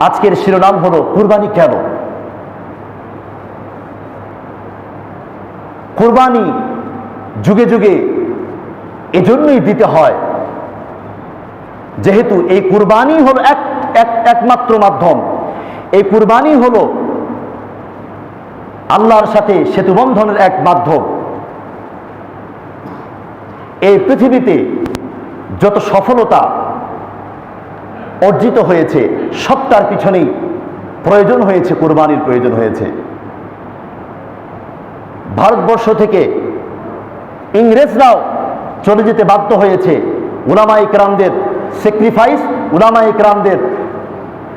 আজকের শিরোনাম হলো কুরবানি কেন? কুরবানি যুগে যুগে এজন্যই দিতে হয়। যেহেতু এই কুরবানি হলো এক, এক- একমাত্র মাধ্যম। এই কুরবানি হলো আল্লাহর সাথে সেতুবন্ধনের এক মাধ্যম। এই পৃথিবীতে যত সফলতা অর্জিত হয়েছে সবটার পিছনেই প্রয়োজন হয়েছে, কোরবানির প্রয়োজন হয়েছে। ভারতবর্ষ থেকে ইংরেজরাও চলে যেতে বাধ্য হয়েছে। উলামা ইকরামদের স্যাক্রিফাইস উলামা ইকরামদের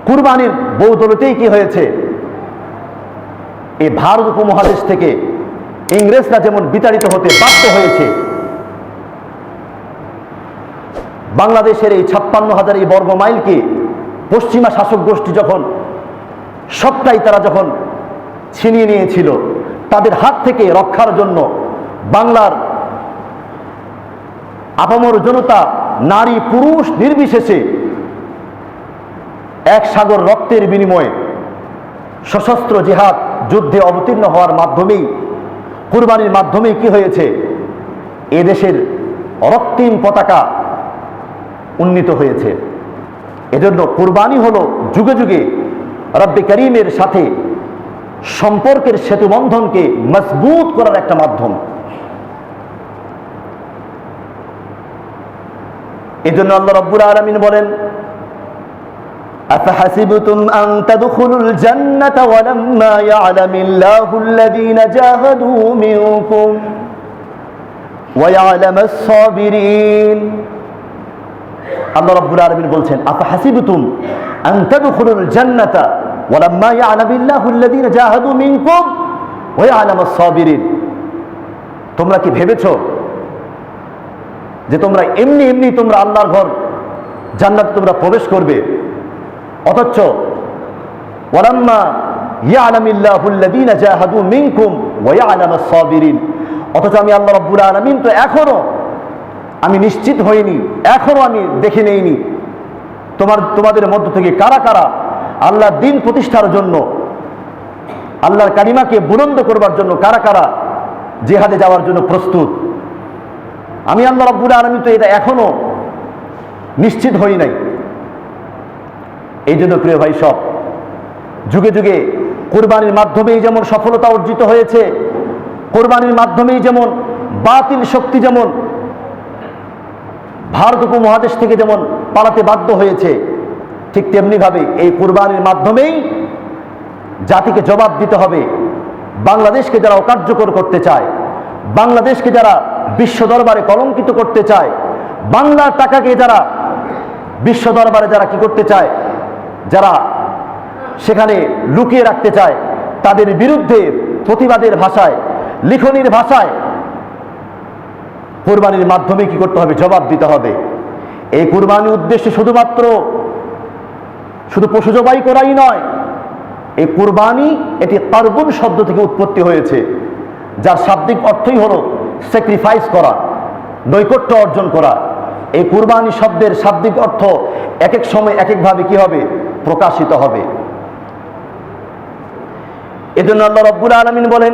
কুরবানির বৌদলতেই কি হয়েছে? এই ভারত উপমহাদেশ থেকে ইংরেজরা যেমন বিতাড়িত হতে বাধ্য হয়েছে, বাংলাদেশের এই ছাপ্পান্ন হাজার এই বর্গ মাইলকে পশ্চিমা শাসক গোষ্ঠী যখন সবটাই তারা যখন ছিনিয়ে নিয়েছিল, তাদের হাত থেকে রক্ষার জন্য বাংলার আপামর জনতা, নারী, পুরুষ নির্বিশেষে এক সাগর রক্তের বিনিময়ে সশস্ত্র জেহাদ যুদ্ধে অবতীর্ণ হওয়ার মাধ্যমেই, কুরবানির মাধ্যমেই কি হয়েছে? এদেশের রক্তিম পতাকা উন্নীত হয়েছে। এজন্য কুরবানি হলো যুগে যুগে রব্বে করিমের সাথে সম্পর্কের সেতুবন্ধনকে মজবুত করার একটা মাধ্যম এজন্য আল্লাহ রব্বুল আলমিন বলেন أفحسبتم أن تدخلوا الجنة ولما يعلم الله الذين جاهدوا منكم ويعلم الصابرين আল্লাহ রাব্বুল আলামিন বলছেন আফা হাসিবতুম আন তাদখুলুল জান্নাতা ওয়ালাম্মা ইয়ালামিল্লাহু আল্লাযীনা জাহাদু মিনকুম ওয়া ইয়ালামাস সাবিরিন তোমরা কি ভেবেছো যে তোমরা এমনি এমনি তোমরা আল্লাহর ঘর জান্নাতে তোমরা প্রবেশ করবে? অথচ ওয়ালাম্মা ইয়ালামিল্লাহু আল্লাযীনা জাহাদু মিনকুম ওয়া ইয়ালামাস সাবিরিন অথচ আমি আল্লাহ রাব্বুল আলামিন তো এখনও আমি নিশ্চিত হইনি, এখনও আমি দেখে নেইনি। তোমার, তোমাদের মধ্য থেকে কারা কারা আল্লাহর দিন প্রতিষ্ঠার জন্য, আল্লাহর কারিমাকে বুলন্দ করবার জন্য কারা কারা জেহাদে যাওয়ার জন্য প্রস্তুত? আমি আল্লাহ রব্বুল আলমী তো এটা এখনও নিশ্চিত হই নাই। এই জন্য প্রিয় ভাই সব, যুগে যুগে কোরবানির মাধ্যমেই যেমন সফলতা অর্জিত হয়েছে, কোরবানির মাধ্যমেই যেমন বাতিল শক্তি যেমন ভারত উপমহাদেশ থেকে যেমন পালাতে বাধ্য হয়েছে, ঠিক তেমনিভাবে এই কুরবানির মাধ্যমেই জাতিকে জবাব দিতে হবে। বাংলাদেশকে যারা অকার্যকর করতে চায়, বাংলাদেশকে যারা বিশ্ব দরবারে কলঙ্কিত করতে চায়, বাংলার টাকাকে যারা বিশ্ব দরবারে যারা কি করতে চায়, যারা সেখানে লুকিয়ে রাখতে চায়, তাদের বিরুদ্ধে প্রতিবাদের ভাষায়, লিখনির ভাষায় কোরবানির মাধ্যমে কি করতে হবে? জবাব দিতে হবে। এই কোরবানির উদ্দেশ্যে শুধুমাত্র শুধু পশু জবাই করাই নয়, এই কোরবানি এটি কার্বন শব্দ থেকে উৎপত্তি হয়েছে, যার শাব্দিক অর্থই হলো স্যাক্রিফাইস করা, নৈকট্য অর্জন করা। এই কুরবানি শব্দের শাব্দিক অর্থ এক এক সময় এক একভাবে কি হবে? প্রকাশিত হবে। এজন্য আল্লাহ রব্বুল আলমিন বলেন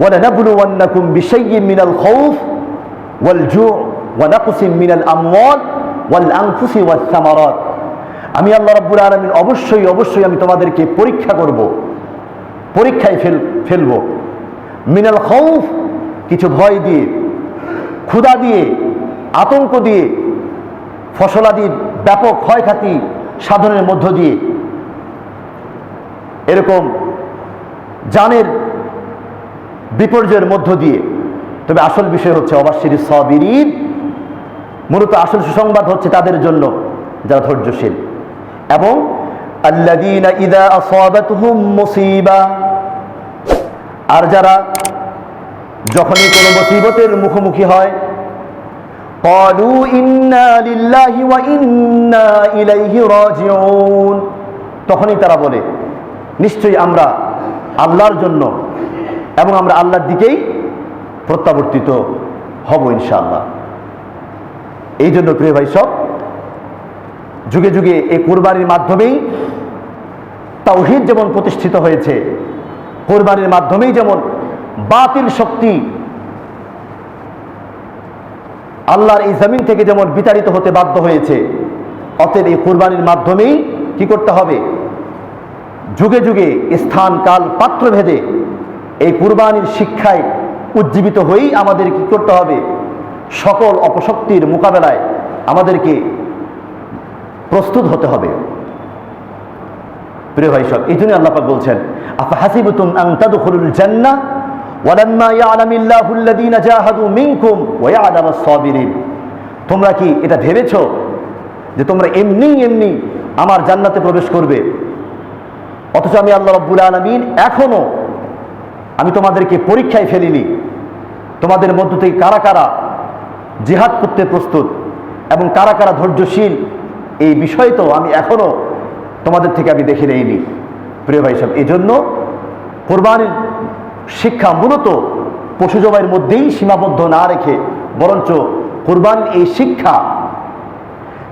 ولنبلونكم بشيء من الخوف والجوع ونقص من الأموال والأنفس والثمرات আমি আল্লাহ রাব্বুল আলামিন অবশ্যই অবশ্যই আমি তোমাদেরকে পরীক্ষা করব পরীক্ষায় ফেল ফেলব মিনাল খৌফ কিছু ভয় দিয়ে ক্ষুধা দিয়ে আতঙ্ক দিয়ে ফসলাদির ব্যাপক ক্ষয়ক্ষতি সাধনের মধ্য দিয়ে এরকম জানের বিপর্যয়ের মধ্য দিয়ে। তবে আসল বিষয় হচ্ছে অবাসির সবিরিদ মূলত আসল সুসংবাদ হচ্ছে তাদের জন্য যারা ধৈর্যশীল। এবং মুসিবা। আর যারা যখনই কোনো মুসিবতের মুখোমুখি হয় ইন্না তখনই তারা বলে, নিশ্চয়ই আমরা আল্লাহর জন্য এবং আমরা আল্লাহর দিকেই প্রত্যাবর্তিত হব ইনশাআল্লাহ। এই জন্য প্রিয় ভাই, সব যুগে যুগে এই কোরবানির মাধ্যমেই তাওহিদ যেমন প্রতিষ্ঠিত হয়েছে, কোরবানির মাধ্যমেই যেমন বাতিল শক্তি আল্লাহর এই জমিন থেকে যেমন বিতাড়িত হতে বাধ্য হয়েছে, অতএব এই কোরবানির মাধ্যমেই কি করতে হবে? যুগে যুগে স্থান, কাল পাত্র ভেদে এই কুরবানির শিক্ষায় উজ্জীবিত হয়েই আমাদের কি করতে হবে? সকল অপশক্তির মোকাবেলায় আমাদেরকে প্রস্তুত হতে হবে। প্রিয় ভাই সব, এই জন্য আল্লাহ পাক বলছেন আফা হাসিবতুম আন তাদখুলুল জান্নাহ ওয়ালাম্মা ইয়ালামিল্লাহু জাহাদু মিনকুম ওয়া ইয়ালামাস সাবিরিন তোমরা কি এটা ভেবেছো যে তোমরা এমনি এমনি আমার জান্নাতে প্রবেশ করবে? অথচ আমি আল্লাহ রাব্বুল আলামিন এখনও আমি তোমাদেরকে পরীক্ষায় ফেলিনি। তোমাদের মধ্য থেকে কারা কারা জেহাদ করতে প্রস্তুত এবং কারা কারা ধৈর্যশীল, এই বিষয় তো আমি এখনও তোমাদের থেকে আমি দেখে নেইনি। প্রিয় ভাই সাহেব এই জন্য কোরবানির শিক্ষা মূলত পশু জবাইয়ের মধ্যেই সীমাবদ্ধ না রেখে বরঞ্চ কোরবান এই শিক্ষা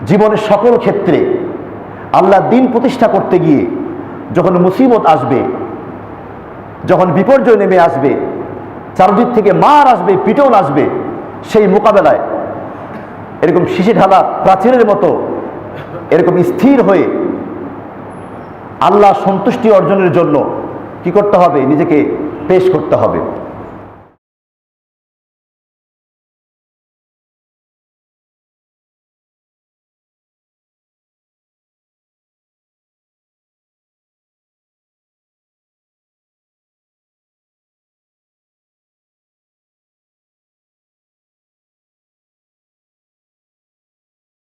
জীবনের সকল ক্ষেত্রে আল্লাহ দিন প্রতিষ্ঠা করতে গিয়ে যখন মুসিবত আসবে যখন বিপর্যয় নেমে আসবে, চারদিক থেকে মার আসবে পিটন আসবে, সেই মোকাবেলায় এরকম শিশি ঢালা প্রাচীরের মতো এরকম স্থির হয়ে আল্লাহ সন্তুষ্টি অর্জনের জন্য কি করতে হবে? নিজেকে পেশ করতে হবে।